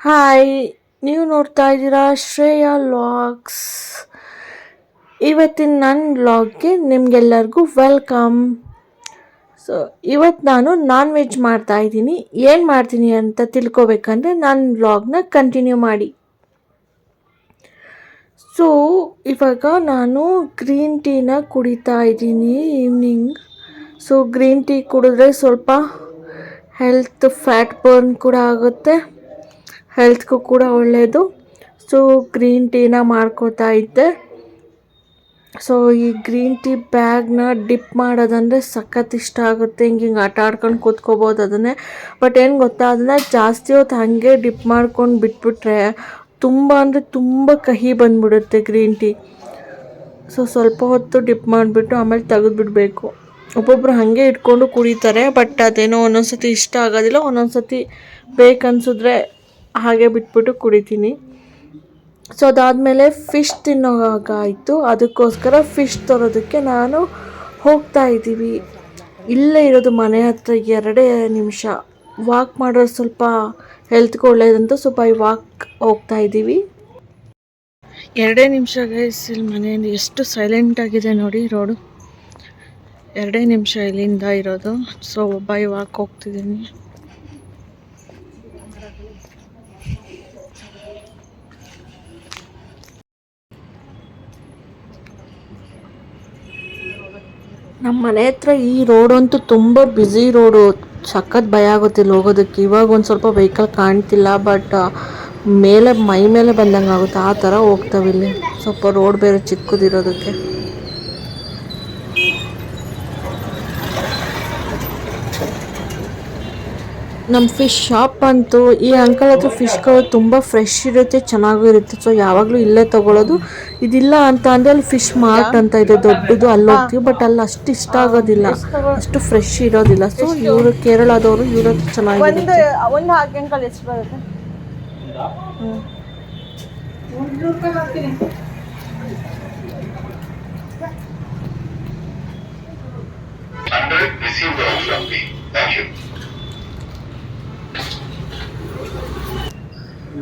Hi ನೀವು ನೋಡ್ತಾ ಇದ್ದೀರಾ ಶ್ರೇಯಾ ಲಾಗ್ಸ್ ಇವತ್ತಿನ ನನ್ನ ಲಾಗ್ಗೆ ನಿಮಗೆಲ್ಲರಿಗೂ ವೆಲ್ಕಮ್ ಸೊ ಇವತ್ತು ನಾನು ನಾನ್ ವೆಜ್ ಮಾಡ್ತಾ ಇದ್ದೀನಿ. ಏನು ಮಾಡ್ತೀನಿ ಅಂತ ತಿಳ್ಕೊಬೇಕಂದ್ರೆ ನನ್ನ ವ್ಲಾಗ್ನ ಕಂಟಿನ್ಯೂ ಮಾಡಿ. ಸೊ ಇವಾಗ ನಾನು ಗ್ರೀನ್ ಟೀನ ಕುಡಿತಾ ಇದ್ದೀನಿ ಈವ್ನಿಂಗ್ ಸೊ ಗ್ರೀನ್ ಟೀ ಕುಡಿದ್ರೆ ಸ್ವಲ್ಪ ಹೆಲ್ತ್ ಫ್ಯಾಟ್ ಬರ್ನ್ ಕೂಡ ಆಗುತ್ತೆ. ಹೆಲ್ತ್ಗೂ ಕೂಡ ಒಳ್ಳೆಯದು ಸೊ, ಗ್ರೀನ್ ಟೀನ ಮಾಡ್ಕೋತಾ ಇದ್ದೆ. ಸೊ, ಈ ಗ್ರೀನ್ ಟೀ ಬ್ಯಾಗ್ನ ಡಿಪ್ ಮಾಡೋದಂದರೆ ಸಖತ್ ಇಷ್ಟ ಆಗುತ್ತೆ. ಹಿಂಗೆ ಹಿಂಗೆ ಆಟ ಆಡ್ಕೊಂಡು ಕೂತ್ಕೋಬೋದು ಅದನ್ನೇ. ಬಟ್ ಏನು ಗೊತ್ತಾ, ಅದನ್ನ ಜಾಸ್ತಿ ಹೊತ್ತು ಹಾಗೆ ಡಿಪ್ ಮಾಡ್ಕೊಂಡು ಬಿಟ್ಬಿಟ್ರೆ ತುಂಬ ಅಂದರೆ ತುಂಬ ಕಹಿ ಬಂದ್ಬಿಡುತ್ತೆ ಗ್ರೀನ್ ಟೀ. ಸೊ, ಸ್ವಲ್ಪ ಹೊತ್ತು ಡಿಪ್ ಮಾಡಿಬಿಟ್ಟು ಆಮೇಲೆ ತೆಗೆದುಬಿಡಬೇಕು ಒಬ್ಬೊಬ್ರು ಹಾಗೆ ಇಟ್ಕೊಂಡು ಕುಡಿತಾರೆ, ಬಟ್ ಅದೇನೋ ಒಂದೊಂದು ಸತಿ ಇಷ್ಟ ಆಗೋದಿಲ್ಲ ಒಂದೊಂದು ಸತಿ ಬೇಕನ್ಸಿದ್ರೆ ಹಾಗೆ ಬಿಟ್ಬಿಟ್ಟು ಕುಡಿತೀನಿ. ಸೊ ಅದಾದಮೇಲೆ ಫಿಶ್ ತಿನ್ನೋಗಾಯಿತು. ಅದಕ್ಕೋಸ್ಕರ ಫಿಶ್ ತರೋದಕ್ಕೆ ನಾನು ಹೋಗ್ತಾ ಇದ್ದೀವಿ. ಇಲ್ಲೇ ಇರೋದು ಮನೆ ಹತ್ರ ಎರಡೇ ನಿಮಿಷ. ವಾಕ್ ಮಾಡೋದು ಸ್ವಲ್ಪ ಹೆಲ್ತ್ಗೆ ಒಳ್ಳೆಯದಂತ ಸ್ವಲ್ಪ ಈ ವಾಕ್ ಹೋಗ್ತಾ ಇದ್ದೀವಿ. ಎರಡೇ ನಿಮಿಷ ಗೈಸ್ ಇಲ್ಲಿ ಮನೆಯಿಂದ ಎಷ್ಟು ಸೈಲೆಂಟ್ ಆಗಿದೆ ನೋಡಿ ರೋಡು ಎರಡೇ ನಿಮಿಷ ಇಲ್ಲಿಂದ ಇರೋದು. ಸೊ ಬೈ ವಾಕ್ ಹೋಗ್ತಿದ್ದೀನಿ. ನಮ್ಮ ಮನೆ ಹತ್ರ ಈ ರೋಡ್ ಅಂತೂ ತುಂಬ ಬ್ಯುಸಿ ರೋಡು ಸಖತ್ ಭಯ ಆಗುತ್ತೆ ಹೋಗೋದಕ್ಕೆ. ಇವಾಗ ಒಂದು ಸ್ವಲ್ಪ ವೆಹಿಕಲ್ ಕಾಣ್ತಿಲ್ಲ ಬಟ್ ಮೇಲೆ ಮೈ ಮೇಲೆ ಬಂದಂಗೆ ಆಗುತ್ತೆ. ಆ ಥರ ಹೋಗ್ತಾವೆ ಇಲ್ಲಿ. ಸ್ವಲ್ಪ ರೋಡ್ ಬೇರೆ ಚಿಕ್ಕದಿರೋದಕ್ಕೆ. ನಮ್ಮ ಫಿಶ್ ಶಾಪ್ ಅಂತೂ ಈ ಅಂಕಲ್ ಹತ್ರ ಫಿಶ್ಗಳು ತುಂಬ ಫ್ರೆಶ್ ಇರುತ್ತೆ ಚೆನ್ನಾಗೂ ಇರುತ್ತೆ ಸೊ ಯಾವಾಗಲೂ ಇಲ್ಲೇ ತಗೊಳ್ಳೋದು ಇದಿಲ್ಲ ಅಂತ ಅಂದರೆ ಅಲ್ಲಿ ಫಿಶ್ ಮಾರ್ಟ್ ಅಂತ ಇದೆ ದೊಡ್ಡದು ಅಲ್ಲಿ ಹೋಗ್ತೀವಿ. ಬಟ್ ಅಲ್ಲಿ ಅಷ್ಟು ಇಷ್ಟ ಆಗೋದಿಲ್ಲ. ಅಷ್ಟು ಫ್ರೆಶ್ ಇರೋದಿಲ್ಲ. ಸೊ ಇವರು ಕೇರಳದವರು ಇವರು ಚೆನ್ನಾಗಿ ಒಂದು ಹಾಕಿ ಅಂಕಲ್ ಎಷ್ಟು ಬರುತ್ತೆ? Received all from me. Thank you.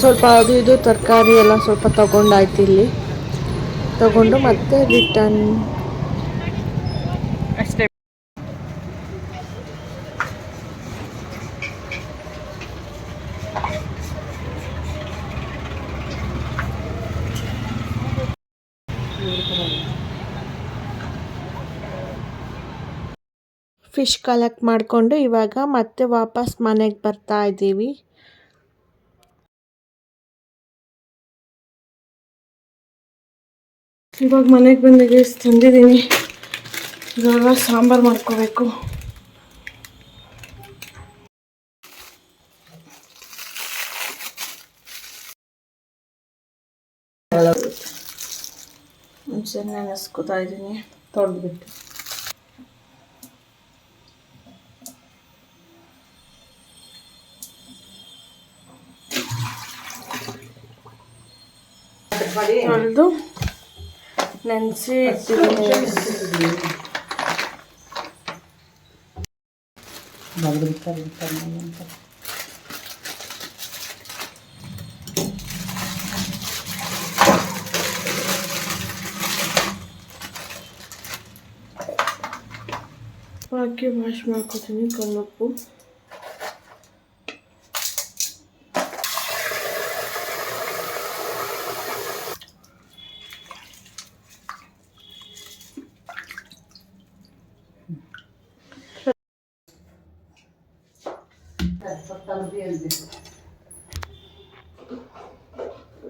ಸ್ವಲ್ಪ ಅದು ಇದು ತರಕಾರಿ ಎಲ್ಲ ಸ್ವಲ್ಪ ತಗೊಂಡಾಯ್ತು ಇಲ್ಲಿ. ತಗೊಂಡು ಮತ್ತೆ ರಿಟರ್ನ್ ಫಿಶ್ ಕಲೆಕ್ಟ್ ಮಾಡಿಕೊಂಡು ಇವಾಗ ಮತ್ತೆ ವಾಪಸ್ ಮನೆಗೆ ಬರ್ತಾ ಇದ್ದೀವಿ. ಇವಾಗ ಮನೆಗೆ ಬಂದಿಗೆ ತಂದಿದ್ದೀನಿ. ಇವಾಗ ಸಾಂಬಾರು ಮಾಡ್ಕೋಬೇಕು. ನೆನೆಸ್ಕೊತಾ ಇದ್ದೀನಿ ತೊಳೆದ್ಬಿಟ್ಟು. ತೊಳೆದು ನೆನೆಸಿ ಇಟ್ಟಿದ್ದೀನಿ ಹಾಕಿ ವಾಶ್ ಮಾಡ್ಕೊತೀನಿ ಕಲ್ಲುಪ್ಪು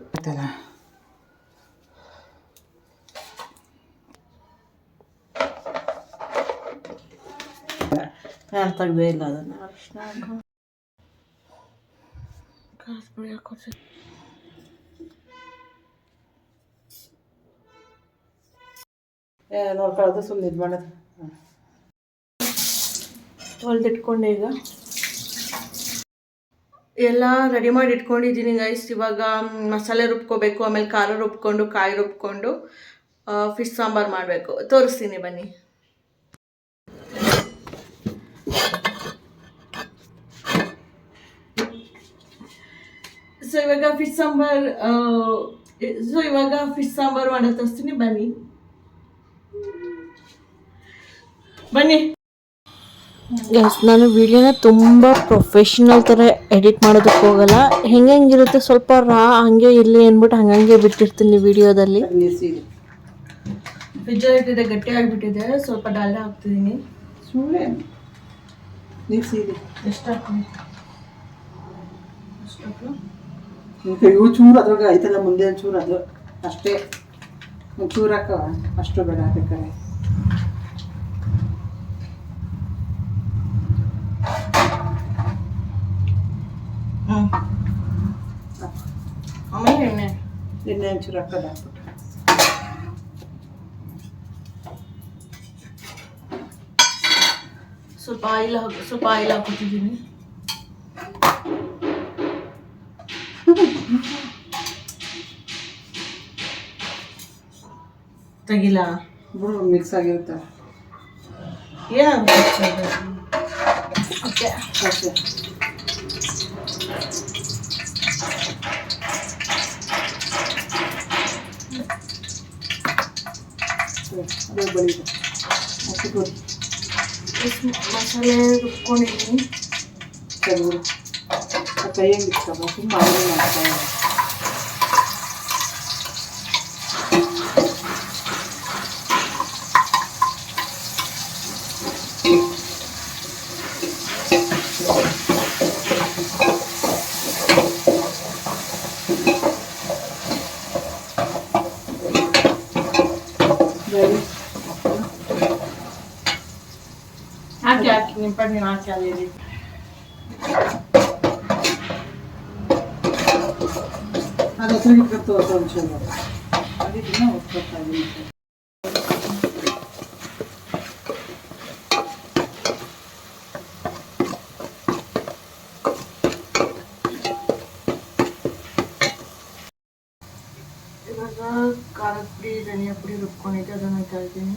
ಆಯ್ತಲ್ಲ ತೆಗ್ದೇ ಇಲ್ಲ ಅದನ್ನು ಅರಿಶಿನ ಖಾರ ಪುಡಿ ಹಾಕೋಸಿ ನೋಡ್ಕೊಳ್ಳೋದು ಸುಮ್ಮನೆ ಇದು ಮಾಡೋದು. ತೊಳೆದಿಟ್ಕೊಂಡು ಈಗ. ಎಲ್ಲ ರೆಡಿ ಮಾಡಿ ಇಟ್ಕೊಂಡಿದ್ದೀನಿ ಗೈಸ್ ಇವಾಗ ಮಸಾಲೆ ರುಬ್ಕೋಬೇಕು, ಆಮೇಲೆ ಖಾರ ರುಬ್ಕೊಂಡು, ಕಾಯಿ ರುಬ್ಕೊಂಡು ಫಿಶ್ ಸಾಂಬಾರು ಮಾಡಬೇಕು. ತೋರಿಸ್ತೀನಿ ಬನ್ನಿ. ಸೊ ಇವಾಗ ಫಿಶ್ ಸಾಂಬಾರ್ ಸೊ ಇವಾಗ ಫಿಶ್ ಸಾಂಬಾರು ಮಾಡೋದು ತೋರಿಸ್ತೀನಿ. ಬನ್ನಿ. ಬನ್ನಿ. ಎಸ್ ನಾನು ವಿಡಿಯೋನ ತುಂಬ ಪ್ರೊಫೆಷ್ನಲ್ ಥರ ಎಡಿಟ್ ಮಾಡೋದಕ್ಕೆ ಹೋಗಲ್ಲ. ಹೆಂಗೆ ಇರುತ್ತೆ ಸ್ವಲ್ಪ ರಾ ಹಂಗೆ ಇರಲಿ ಅಂದ್ಬಿಟ್ಟು ಹಂಗಂಗೆ ಬಿಟ್ಟಿರ್ತೀನಿ ವಿಡಿಯೋದಲ್ಲಿ ನೀರು ಸೀರೆ ಫ್ರಿಜ್ ಇಟ್ಟಿದೆ ಗಟ್ಟಿ ಆಗಿಬಿಟ್ಟಿದೆ ಸ್ವಲ್ಪ ಡಾಲ್ಡ ಹಾಕ್ತಿದ್ದೀನಿ ಸುಮ್ಮನೆ ಎಷ್ಟು ಇವು ಚೂರು ಅದ್ರಾಗ ಐತಲ್ಲ ಮುಂದೆ ಚೂರು ಅದು ಅಷ್ಟೇ. ಚೂರು ಹಾಕವ ಅಷ್ಟು ಬೇಡ ಬೇಕಾರೆ ಆಮೇಲೆ ಎಣ್ಣೆ? ಎಣ್ಣೆ ಒಂಚೂರು ಹಾಕೋದು ಹಾಕ್ಬಿಟ್ಟು. ಸ್ವಲ್ಪ ಆಯಿಲ್ ಹಾಕಿ ಸ್ವಲ್ಪ ಆಯಿಲ್ ಹಾಕೋತಿದ್ದೀನಿ ತೆಗಿಲ್ಲ ಬಿಡು ಮಿಕ್ಸ್ ಆಗಿರುತ್ತೆ. ಏನಾಗುತ್ತೆ ಓಕೆ ಅಷ್ಟೇ ಹ್ಮ್, ಅದೇ ಬಳಿದು ಹಾಕಿಬಿಡು ಮಸಾಲೆ ರುಬ್ಕೊಂಡಿದ್ದೀನಿ ಕೆಲವರು ಆ ಕೈಯಲ್ಲಿ ಇಟ್ಕೊಬ ತುಂಬ ಆಯಿಲ್ ಮಾಡ್ತಾ ಇಲ್ಲ. ಬೇರೆ ಹಾಕಿ ಹಾಕಿ ನಿಮ್ಮ ಪಟ್ಟು ನೀವು ಹಾಕಿ ಅಲ್ಲಿ ಅದು ಹತ್ರ ಇಟ್ಕೊತು ಅದು ಒಂಚೂರು ಅದನ್ನ ಒತ್ಕೊತಾ ಇದ್ದೀನಿ ಇವಾಗ ಖಾರದ ಪುಡಿ ಧನಿಯಾ ಪುಡಿ ರುಬ್ಕೊಂಡಿದ್ದೆ ಅದನ್ನು ಹಾಕ್ತಾ ಇದ್ದೀನಿ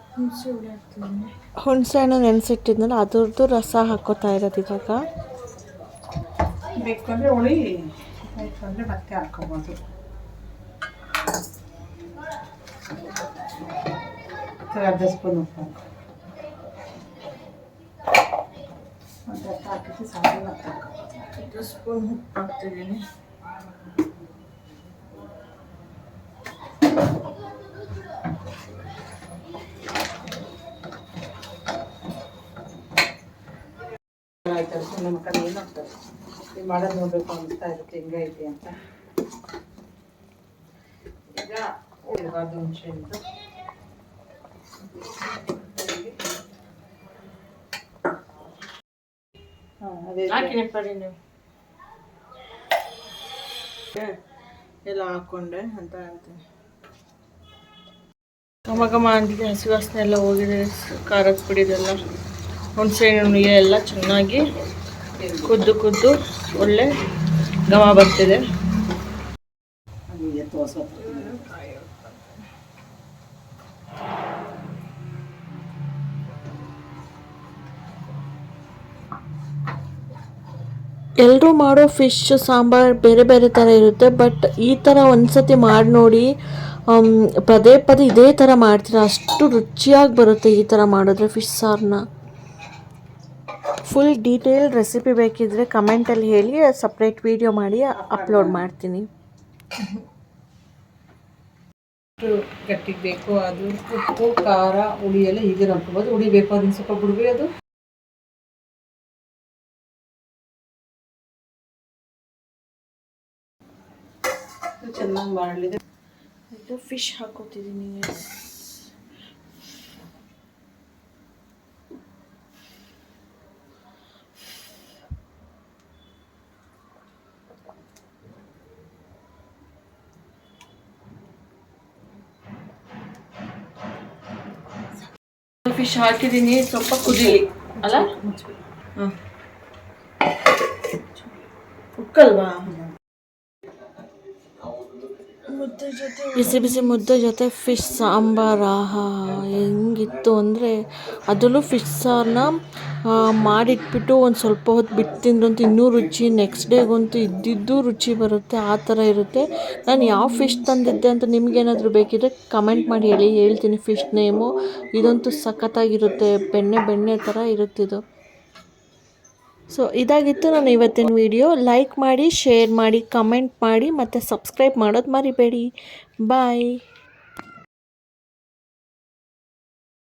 ಹುಣಸೆ ಹಣ್ಣು ನೆನೆಸಿಟ್ಟಿದ್ನಲ್ಲ ಅದ್ರದ್ದು ರಸ ಹಾಕೋತಾ ಇರೋದು ಇವಾಗ. ಬೇಕಂದ್ರೆ ಹುಳಿ ಬೇಕಂದ್ರೆ ಮತ್ತೆ ಹಾಕೋಬೋದು. ಮತ್ತೆ ಅರ್ಧ ಸ್ಪೂನ್ ಉಪ್ಪು ಹಾಕು. ಒಂದು ಹತ್ತು ಹಾಕಿದ್ರೆ ಸಾಕು ಮತ್ತೆ ಸ್ಪೂನ್ ಉಪ್ಪು ಹಾಕ್ತಿದ್ದೀನಿ. ನಮ್ಮ ಕಡೆ ಏನೋ ಈ ಮಾಡೋದು ನೋಡಬೇಕು ಅನಿಸ್ತಾ ಇರುತ್ತೆ ಹೆಂಗೈತಿ ಅಂತ. ಈಗ ಇರಬಾರ್ದು ಹುಣಸೆಹಣ್ಣು ಹಾಂ ಅದೇ ಹಾಕಿನಿ ಪರಿ ನೀವು. ಎಲ್ಲ ಹಾಕೊಂಡೆ ಅಂತ ಹೇಳ್ತೀನಿ. ಘಮ ಅಂತಿದೆ ಹಸಿ ವಾಸನೆ ಎಲ್ಲ ಹೋಗಿದೆ ಖಾರದ ಪುಡಿದೆಲ್ಲ ಹುಣಸೆ ಹಣ್ಣು ಎಲ್ಲ ಚೆನ್ನಾಗಿ ಕುದ್ದು ಕುದ್ದು ಒಳ್ಳೆ ಘಮ ಬರ್ತಿದೆ. ಎಲ್ಲರೂ ಮಾಡೋ ಫಿಶ್ ಸಾಂಬಾರ್ ಬೇರೆ ಬೇರೆ ಥರ ಇರುತ್ತೆ ಬಟ್ ಈ ಥರ ಒಂದ್ಸತಿ ಮಾಡಿ ನೋಡಿ ಪದೇ ಪದೇ ಇದೇ ಥರ ಮಾಡ್ತೀರಾ? ಅಷ್ಟು ರುಚಿಯಾಗಿ ಬರುತ್ತೆ ಈ ಥರ ಮಾಡಿದ್ರೆ ಫಿಶ್ ಸಾರನ್ನ ಫುಲ್ ಡೀಟೇಲ್ ರೆಸಿಪಿ ಬೇಕಿದ್ರೆ ಕಮೆಂಟಲ್ಲಿ ಹೇಳಿ ಸಪ್ರೇಟ್ ವೀಡಿಯೋ ಮಾಡಿ ಅಪ್ಲೋಡ್ ಮಾಡ್ತೀನಿ. ಗಟ್ಟಿಗೆ ಬೇಕು ಅದು ಉಪ್ಪು ಖಾರ ಹುಳಿ ಎಲ್ಲ ಹೀಗೆ ನೋಡ್ಕೋಬೋದು ಹುಳಿ ಬೇಕು ಅದನ್ನ ಸ್ವಲ್ಪ ಬಿಡ್ಬೇಕು ಅದು. ಚೆನ್ನಾಗಿ ಮಾಡಲಿದೆ ಇದು ಫಿಶ್ ಹಾಕೋತಿದ್ದೀನಿ. ಫಿಶ್ ಹಾಕಿದ್ದೀನಿ ಸ್ವಲ್ಪ ಕುದಿಲಿ. ಅಲ್ಲ? ಹಾಂ ಉಕ್ಕಲ್ವಾ ಬಿಸಿ ಬಿಸಿ ಮುದ್ದೆ ಜೊತೆ ಫಿಶ್ ಸಾಂಬಾರು, ಆಹಾ, ಹೆಂಗಿತ್ತು ಅಂದರೆ ಅದರಲ್ಲೂ ಫಿಶ್ ಸಾರನ್ನ ಮಾಡಿಟ್ಬಿಟ್ಟು ಒಂದು ಸ್ವಲ್ಪ ಹೊತ್ತು ಬಿಟ್ಟು ತಿಂದ್ರಂತೂ ಇನ್ನೂ ರುಚಿ ನೆಕ್ಸ್ಟ್ ಡೇಗಂತೂ ಇದ್ದಿದ್ದು ರುಚಿ ಬರುತ್ತೆ, ಆ ಥರ ಇರುತ್ತೆ. ನಾನು ಯಾವ ಫಿಶ್ ತಂದಿದ್ದೆ ಅಂತ ನಿಮಗೇನಾದರೂ ಬೇಕಿದ್ರೆ ಕಮೆಂಟ್ ಮಾಡಿ ಹೇಳಿ, ಹೇಳ್ತೀನಿ ಫಿಶ್ ನೇಮು ಇದಂತೂ ಸಖತ್ತಾಗಿರುತ್ತೆ, ಬೆಣ್ಣೆ ಬೆಣ್ಣೆ ಥರ ಇರುತ್ತಿದು. ಸೊ ಇದಾಗಿತ್ತು ನಾನು ಇವತ್ತಿನ ವಿಡಿಯೋ ಲೈಕ್ ಮಾಡಿ ಶೇರ್ ಮಾಡಿ ಕಮೆಂಟ್ ಮಾಡಿ, ಮತ್ತು ಸಬ್ಸ್ಕ್ರೈಬ್ ಮಾಡೋದು ಮರಿಬೇಡಿ. ಬಾಯ್